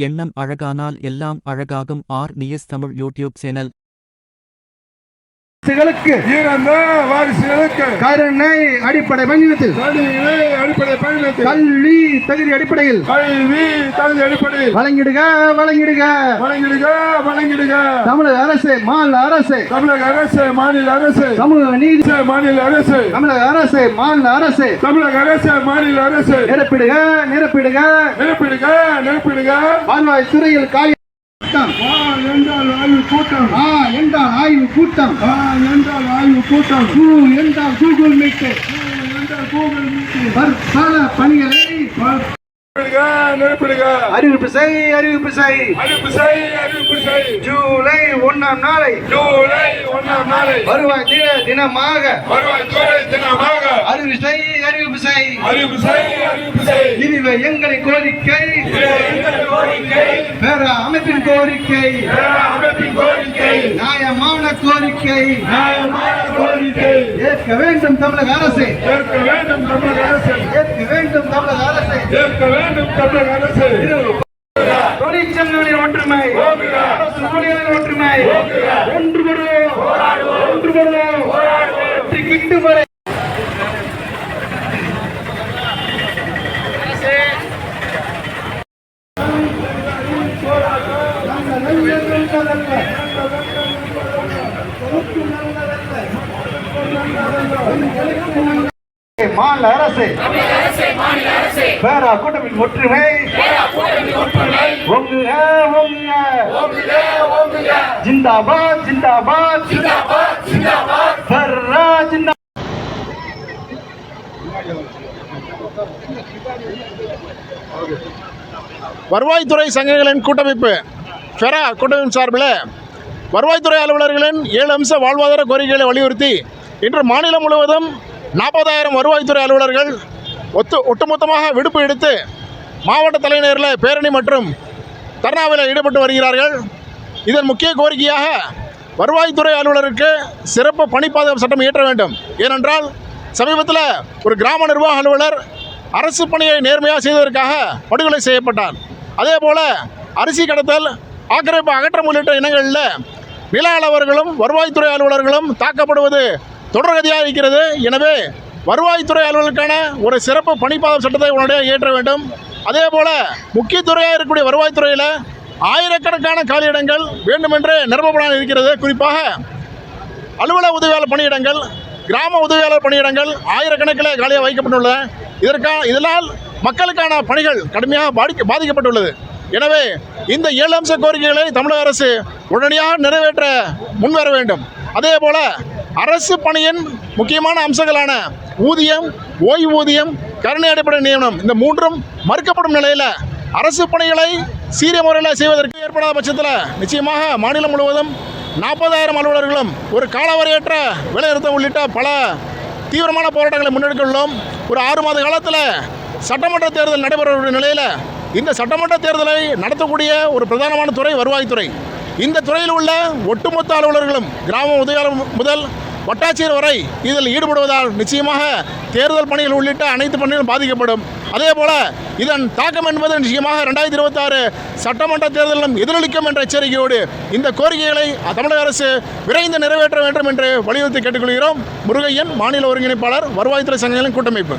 எண்ணம் அழகானால் எல்லாம் அழகாகும். R. News Tamil YouTube channel. வாரிசுகளுக்கு இறந்த வாரிசுகளுக்கு கருணை அடிப்படை பயணத்தில் அடிப்படை பயணத்தில் கல்வி தகுதி அடிப்படையில். கல்வி தகுதி அடிப்படையில். வழங்கிடுக வழங்கிடுக. வழங்கிடுக வழங்கிடுக. தமிழக அரசு மாநில அரசு. தமிழக அரசு மாநில அரசு. சமூக நீதி. மாநில அரசு. தமிழக அரசு மாநில அரசு. தமிழக அரசு மாநில அரசு. நிரப்பிடுக நிரப்பிடுக. நிரப்பிடுக நிரப்பிடுக. வருவாய் துறையில் காலி கூட்டம். என்றால் கூட்டம். ஆ என்றால் ஆய்வு கூட்டம். என்றால் ஆய்வு கூட்டம். கூ என்றால் கூகுள் மீட் என்றால் கூகுள் மீட்டிங் பல பணிகளை. அறிவிப்பு செய் அறிவிப்பு செய். அறிவிப்பு செய் அறிவிப்பு செய். ஜூலை ஒண்ணாம் நாளை. ஜூலை ஒன்றாம் நாளை. வருவாய் தின தினமாக. வருவாய் துறை தினமாக. அறிவிப்பு செய் அறிவிப்பு செய். அறிவிப்பு செய் அறிவிப்பு செய். இதுவே எங்கள் கோரிக்கை. வேற அமைப்பின் கோரிக்கை. அமைப்பின் கோரிக்கை. கோரிக்கை நியாயமான கோரிக்கை ஏற்க வேண்டும் தமிழக அரசு. ஏற்க வேண்டும் தமிழக அரசு. ஏற்க வேண்டும் தமிழக அரசு. ஏற்க வேண்டும் தமிழக அரசு தொழிற்சங்கங்களின் ஒற்றுமை அரசு ஊழியர்களின் ஒற்றுமை ஒன்றுபடுவோம் ஒன்றுபடுவோம் வெற்றி கிட்டும் வரை மாநில அரசு. பேரா கூட்டமின் ஒற்றுமை. ஒங்குக ஒங்குக. ஜிந்தாபாத் ஜிந்தாபாத். பர்ரா ஜிந்தா வருவாய்த்துறை சங்கங்களின் கூட்டமைப்பு. ஃபெரா கூட்டமைப்பு சார்பில் வருவாய்த்துறை அலுவலர்களின் ஏழு அம்ச வாழ்வாதார கோரிக்கைகளை வலியுறுத்தி இன்று மாநிலம் முழுவதும் நாற்பதாயிரம் வருவாய்த்துறை அலுவலர்கள் ஒத்து ஒட்டுமொத்தமாக விடுப்பு எடுத்து மாவட்ட தலைநகரில் பேரணி மற்றும் தர்ணாவில் ஈடுபட்டு வருகிறார்கள். இதன் முக்கிய கோரிக்கையாக வருவாய்த்துறை அலுவலருக்கு சிறப்பு பணி பாதுகாப்பு சட்டம் இயற்ற வேண்டும். ஏனென்றால் சமீபத்தில் ஒரு கிராம நிர்வாக அலுவலர் அரசு பணியை நேர்மையாக செய்ததற்காக படுகொலை செய்யப்பட்டார். அதே போல் அரிசி கடத்தல் ஆக்கிரமிப்பு அகற்றம் உள்ளிட்ட இனங்களில் மேலாளர்களும் அளவர்களும் வருவாய்த்துறை அலுவலர்களும் தாக்கப்படுவது தொடர்கதியாக இருக்கிறது. எனவே வருவாய்த்துறை அலுவலருக்கான ஒரு சிறப்பு பணிப்பாதம் சட்டத்தை உடனடியாக இயற்ற வேண்டும். அதே போல் முக்கியத்துறையாக இருக்கக்கூடிய வருவாய்த்துறையில் ஆயிரக்கணக்கான காலியிடங்கள் வேண்டுமென்றே நிரப்பப்படாமல் இருக்கிறது. குறிப்பாக அலுவலக உதவியாளர் பணியிடங்கள் கிராம உதவியாளர் பணியிடங்கள் ஆயிரக்கணக்கில் காலியாக வைக்கப்பட்டுள்ளன. இதற்கான இதனால் மக்களுக்கான பணிகள் கடுமையாக பாதிக்க பாதிக்கப்பட்டுள்ளது. எனவே இந்த ஏழு அம்ச கோரிக்கைகளை தமிழக அரசு உடனடியாக நிறைவேற்ற முன்வர வேண்டும். அதே போல அரசு பணியின் முக்கியமான அம்சங்களான ஊதியம் ஓய்வூதியம் கருணை அடிப்படை நியமனம் இந்த மூன்றும் மறுக்கப்படும் நிலையில் அரசு பணிகளை சீரிய முறையில் செய்வதற்கு ஏற்படாத பட்சத்தில் நிச்சயமாக மாநிலம் முழுவதும் நாற்பதாயிரம் அலுவலர்களும் ஒரு காலவரையற்ற வேலைநிறுத்தம் உள்ளிட்ட பல தீவிரமான போராட்டங்களை முன்னெடுக்க உள்ளோம். ஒரு ஆறு மாத காலத்தில் சட்டமன்ற தேர்தல் நடைபெறக்கூடிய நிலையில் இந்த சட்டமன்ற தேர்தலை நடத்தக்கூடிய ஒரு பிரதானமான துறை வருவாய்த்துறை இந்த துறையில் உள்ள ஒட்டுமொத்த அலுவலர்களும் கிராம உதவியாளர் முதல் வட்டாட்சியர் வரை இதில் ஈடுபடுவதால் நிச்சயமாக தேர்தல் பணிகள் உள்ளிட்ட அனைத்து பணிகளும் பாதிக்கப்படும். அதே போல இதன் தாக்கம் என்பது நிச்சயமாக ரெண்டாயிரத்தி இருபத்தாறு சட்டமன்ற தேர்தலிலும் எதிரொலிக்கும் என்ற எச்சரிக்கையோடு இந்த கோரிக்கைகளை தமிழக அரசு விரைந்து நிறைவேற்ற வேண்டும் என்று வலியுறுத்தி கேட்டுக்கொள்கிறோம். முருகையன் மாநில ஒருங்கிணைப்பாளர் வருவாய்த்துறை சங்கங்களின் கூட்டமைப்பு.